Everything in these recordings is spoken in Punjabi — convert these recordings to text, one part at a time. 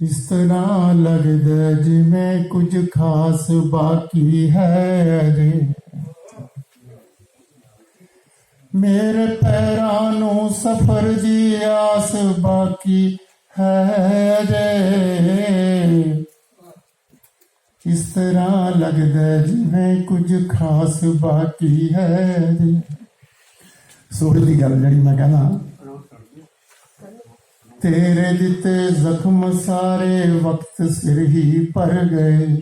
ਇਸ ਤਰ੍ਹਾਂ ਲੱਗਦਾ ਜਿਵੇਂ ਕੁਝ ਖਾਸ ਬਾਕੀ ਹੈ ਅਜੇ। ਮੇਰੇ ਪੈਰਾਂ ਨੂੰ ਸਫਰ ਦੀ ਆਸ ਬਾਕੀ ਹੈ ਅਜੇ। ਇਸ ਤਰ੍ਹਾਂ ਲੱਗਦਾ ਜਿਵੇਂ ਕੁਝ ਖਾਸ ਬਾਕੀ ਹੈ ਅਜੇ। ਸੋਹਣੀ ਦੀ ਗੱਲ ਜਿਹੜੀ ਮੈਂ ਕਹਿੰਦਾ। ਤੇਰੇ ਦਿੱਤੇ ਜ਼ਖਮ ਸਾਰੇ ਵਕਤ ਸਿਰ ਹੀ ਭਰ ਗਏ।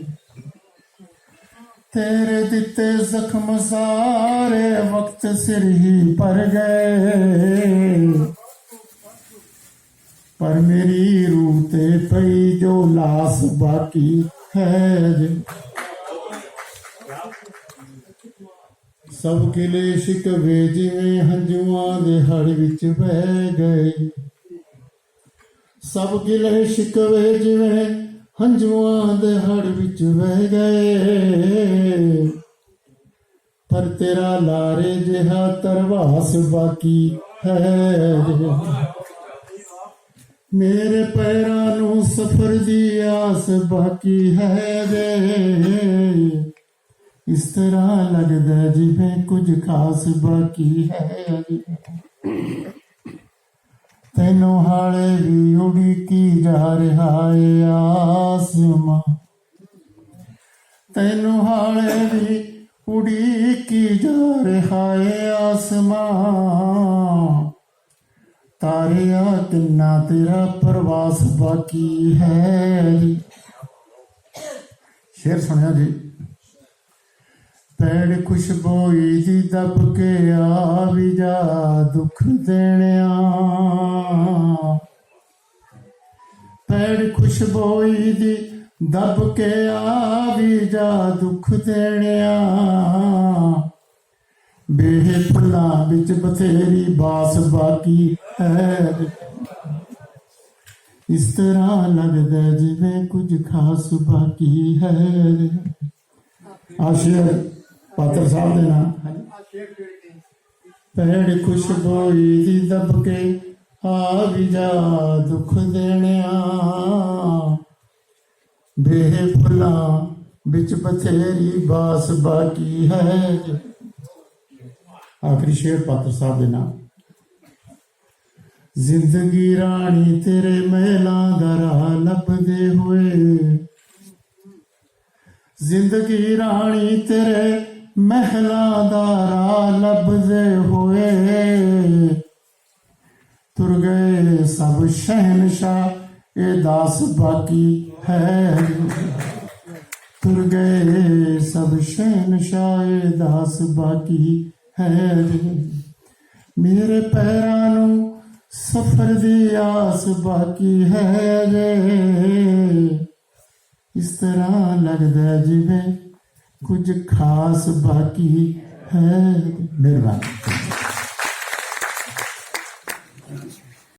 ਤੇਰੇ ਦਿੱਤੇ ਜ਼ਖਮ ਸਾਰੇ ਵਕਤ ਸਿਰ ਹੀ ਭਰ ਗਏ। ਪਰ ਮੇਰੀ ਰੂਹ ਤੇ ਪਈ ਜੋ ਲਾਸ ਬਾਕੀ ਹੈ ਜੇ ਸਭ ਕਿਲੇ ਸ਼ਿਕਵੇ ਜਿਵੇਂ ਹੰਝੂਆਂ ਦੇ ਹੜ ਵਿੱਚ ਵਹਿ ਗਏ। ਸਭ ਕਿਲੇ ਸ਼ਿਕਵੇ ਜਿਵੇਂ ਹੰਝੂਆਂ ਦੇ ਹੜ ਵਿੱਚ ਵਹਿ ਗਏ। ਪਰ ਤੇਰਾ ਲਾਰੇ ਜਿਹਾ ਤਰਵਾਸ ਬਾਕੀ ਹੈ। ਮੇਰੇ ਪੈਰਾਂ ਨੂੰ ਸਫਰ ਦੀ ਆਸ ਬਾਕੀ ਹੈ ਦੇ ਇਸ ਤਰ੍ਹਾਂ ਲੱਗਦਾ ਜਿਵੇਂ ਕੁਝ ਖਾਸ ਬਾਕੀ ਹੈ। ਤੈਨੂੰ ਹਾਲੇ ਵੀ ਉਡੀਕੀ ਜਾ ਰਿਹਾ ਏ ਆਸਮਾਂ। ਤੈਨੂੰ ਹਾਲੇ ਵੀ ਉਡੀਕੀ ਜਾ ਰਿਹਾ ਏ ਆਸਮਾਂ। ਤਾਰਿਆ ਕਿੰਨਾ ਤੇਰਾ ਪ੍ਰਵਾਸ ਬਾਕੀ ਹੈ ਸ਼ੇਰ ਸੁਣਿਆ ਜੀ। ਪੈੜ ਖੁਸ਼ਬੋਈ ਦੀ ਦਬ ਕੇ ਆ ਵੀ ਜਾ ਦੁੱਖ ਦੇਣਿਆ। ਪੈੜ ਖੁਸ਼ਬੋਈ ਦੀ ਦਬ ਕੇ ਆ ਵੀ ਜਾ ਦੁੱਖ ਦੇਣਿਆ। ਬੇਹੇ ਫੁੱਲਾਂ ਵਿੱਚ ਬਥੇਰੀ ਬਾਸ ਬਾਕੀ ਹੈ। ਇਸ ਤਰ੍ਹਾਂ ਲੱਗਦਾ ਜਿਵੇਂ ਕੁਝ ਖਾਸ ਬਾਕੀ ਹੈ। ਆਸ਼ੀਰ। ਪਾਤਰ ਸਾਹਿਬ ਦੇ ਨਾਮ ਪੈੜ ਖੁਸ਼ਬੋਈ ਦੀ ਦਬ ਕੇ ਆ ਵੀ ਜਾ ਦੁੱਖ ਦੇਣਿਆ। ਬੇਹ ਫੁੱਲਾਂ ਵਿੱਚ ਬਥੇਰੀ ਬਾਸ ਬਾਕੀ ਹੈ। ਆਖਰੀ ਸ਼ੇਰ ਪਾਤਰ ਸਾਹਿਬ ਦੇ ਨਾਮ ਜ਼ਿੰਦਗੀ ਰਾਣੀ ਤੇਰੇ ਮਹਿਲਾਂ ਦਾ ਰਾਹ ਲੱਭਦੇ ਹੋਏ। ਜ਼ਿੰਦਗੀ ਰਾਣੀ ਤੇਰੇ ਮਹਿਲਾ ਦਾ ਰਾਹ ਲੱਭਦੇ ਹੋਏ ਤੁਰ ਗਏ ਸਭ ਸ਼ਹਿਨशाह ਇਹ ਦਾਸ ਬਾਕੀ ਹੈ। ਤੁਰ ਗਏ ਸਭ ਸ਼ਹਿਨशाह ਇਹ ਦਾਸ ਬਾਕੀ ਹੈ। ਮੇਰੇ ਪੈਰਾਂ ਨੂੰ ਸਫਰ ਦੀ ਆਸ ਬਾਕੀ ਹੈ। ਜੇ ਇਸ ਤਰ੍ਹਾਂ ਲੱਗਦਾ ਜਿਵੇਂ ਕੁਝ ਖਾਸ ਬਾਕੀ ਹੈ ਮਿਹਰਬਾਨੀ